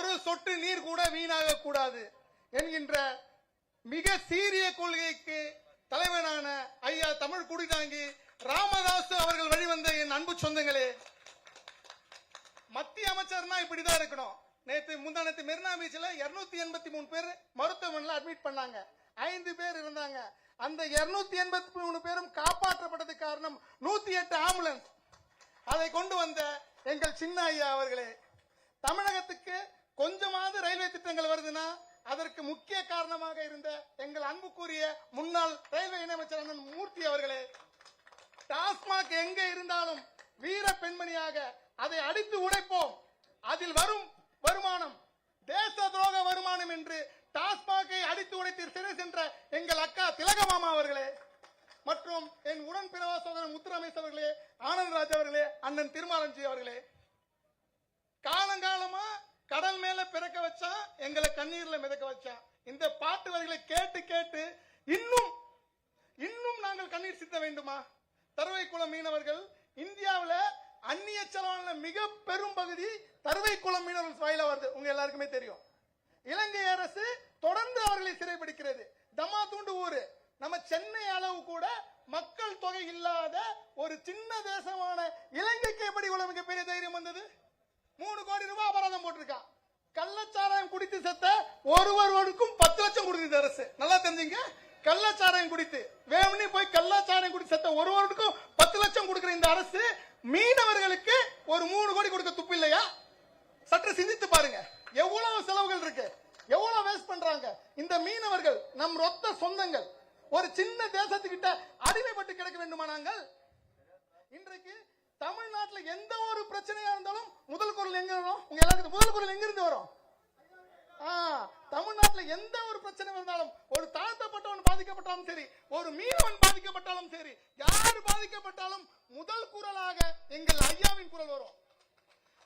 ஒரு சொட்டு நீர் கூட வீணாக கூடாது என்கின்ற மிக சீரிய கொள்கைக்கு தலைவனான ஐயா தமிழ் குடிதாங்கி ராமதாஸ் அவர்கள் வழிவந்த என் அன்பு சொந்தங்களே மத்திய அமைச்சர்னா இப்படிதான் இருக்கணும். நேத்து முந்தானத்து மெரினா பீச்சில் இருநூத்தி எண்பத்தி மூணு பேர் மருத்துவமனையில் அட்மிட் பண்ணாங்க. ஐந்து பேர் இருந்தாங்க. அந்த 283 எண்பத்தி மூணு பேரும் காப்பாற்றப்பட்டது காரணம் நூத்தி எட்டு ஆம்புலன்ஸ் அதை கொண்டு வந்த எங்கள் சின்ன ஐயா அவர்களே தமிழகத்துக்கு கொஞ்சமாவது ரயில்வே திட்டங்கள் வருதுன்னா அதற்கு முக்கிய காரணமாக இருந்த எங்கள் அன்புக்குரிய முன்னாள் ரயில்வே இணையமைச்சர் அண்ணன் மூர்த்தி அவர்களே டாஸ்மாக் எங்க இருந்தாலும் வீர பெண்மணியாக அதை அடித்து உடைப்போம். அதில் வரும் வருமானம் தேச துரோக வருமானம் என்று டாஸ்மாகை அடித்து உடைத்து சிறை சென்ற எங்கள் அக்கா திலகமாமா அவர்களே மற்றும் என் உடன் பிறவா சோதரன் முத்துரமேஷ் அவர்களே ஆனந்தராஜ் அவர்களே அண்ணன் திருமாலஞ்சி அவர்களே. காலங்காலமா கடல் மேல பிறக்க வச்சான் எங்களை கண்ணீர்ல மிதக்க வச்சான் இந்த பாட்டு வரிகளை கேட்டு கேட்டு இன்னும் இன்னும் நாங்கள் கண்ணீர் சித்த வேண்டுமா? தருவை குளம் மீனவர்கள் இந்தியாவுல அந்நிய செலவான மிக பெரும் பகுதி தருவை குளம் மீனவர்கள் வாயில வருது. உங்க எல்லாருக்குமே தெரியும். இலங்கை அரசு தொடர்ந்து அவர்களை சிறைபிடிக்கிறது. தமா தூண்டு ஊரு. நம்ம சென்னை அளவு கூட மக்கள் தொகை இல்லாத ஒரு சின்ன தேசமான இலங்கைக்கு எப்படி இவ்வளவு மிகப்பெரிய தைரியம் வந்தது? மூணு கோடி ரூபாய் அபராதம் போட்டிருக்கான் கள்ளச்சாராயம் குடித்து செத்த ஒருவருக்கும் பத்து லட்சம் கொடுக்குது அரசு. நல்லா தெரிஞ்சுங்க. கள்ளச்சாராயம் குடித்து வேணும்னு போய் கள்ளச்சாராயம் குடித்து செத்த ஒருவருக்கும் பத்து லட்சம் கொடுக்கிற இந்த அரசு மீனவர்களுக்கு ஒரு மூணு கோடி கொடுக்க துப்பு இல்லையா? சற்று சிந்தித்து பாருங்க. எவ்வளவு செலவுகள் இருக்கு? எவ்வளவு வேஸ்ட் பண்றாங்க? இந்த மீனவர்கள் நம் ரொத்த சொந்தங்கள் ஒரு சின்ன தேசத்துக்கிட்ட அடிமைப்பட்டு கிடக்க வேண்டுமா நாங்கள்? தமிழ்நாட்டுல எந்த ஒரு பிரச்சனையா இருந்தாலும் முதல் குரல் எங்க வரும்? உங்க எல்லாருக்கும் முதல் குரல் எங்க இருந்து வரும் தமிழ்நாட்டில் எந்த ஒரு பிரச்சனை இருந்தாலும் ஒரு தாழ்த்தப்பட்டவன் பாதிக்கப்பட்டாலும் சரி ஒரு மீனவன் பாதிக்கப்பட்டாலும் சரி யார் பாதிக்கப்பட்டாலும் முதல் குரலாக எங்கள் ஐயாவின் குரல் வரும்.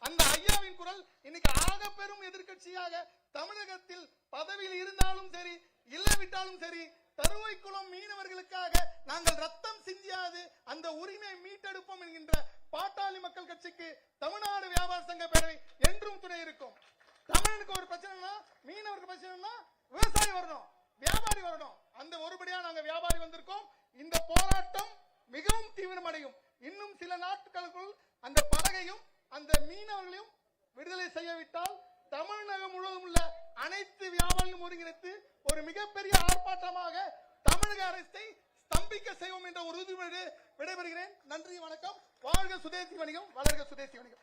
அந்த ஐயாவின் குரல் இன்னைக்கு ஆக பெரும் எதிர்கட்சியாக தமிழகத்தில் பதவியில் இருந்தாலும் சரி இல்லாவிட்டாலும் சரி தருவைக்குளம் மீனவர்களுக்காக நாங்கள் ரத்தம் சிந்தியாது அந்த உரிமையை மீட்டெடுப்போம் என்கின்ற பாட்டாளி கட்சிக்கு தமிழ்நாடு வியாபார சங்க பேரவை என்றும் துணை இருக்கும். தமிழனுக்கு ஒரு பிரச்சனைனா மீனவருக்கு பிரச்சனைனா விவசாயி வரணும் வியாபாரி வரணும். அந்த ஒருபடியா நாங்க வியாபாரி வந்திருக்கோம். இந்த போராட்டம் மிகவும் தீவிரமடையும். இன்னும் சில நாட்களுக்குள் அந்த படகையும் அந்த மீனவர்களையும் விடுதலை செய்யவிட்டால் தமிழகம் முழுவதும் உள்ள அனைத்து வியாபாரிகளும் ஒருங்கிணைத்து ஒரு மிகப்பெரிய ஆர்ப்பாட்டமாக தமிழக அரசை ஸ்தம்பிக்க செய்வோம் என்ற ஒரு உறுதிமொழி விடைபெறுகிறேன். நன்றி வணக்கம். வாழ்க சுதேசி வணிகம் வளர்க சுதேசி வணிகம்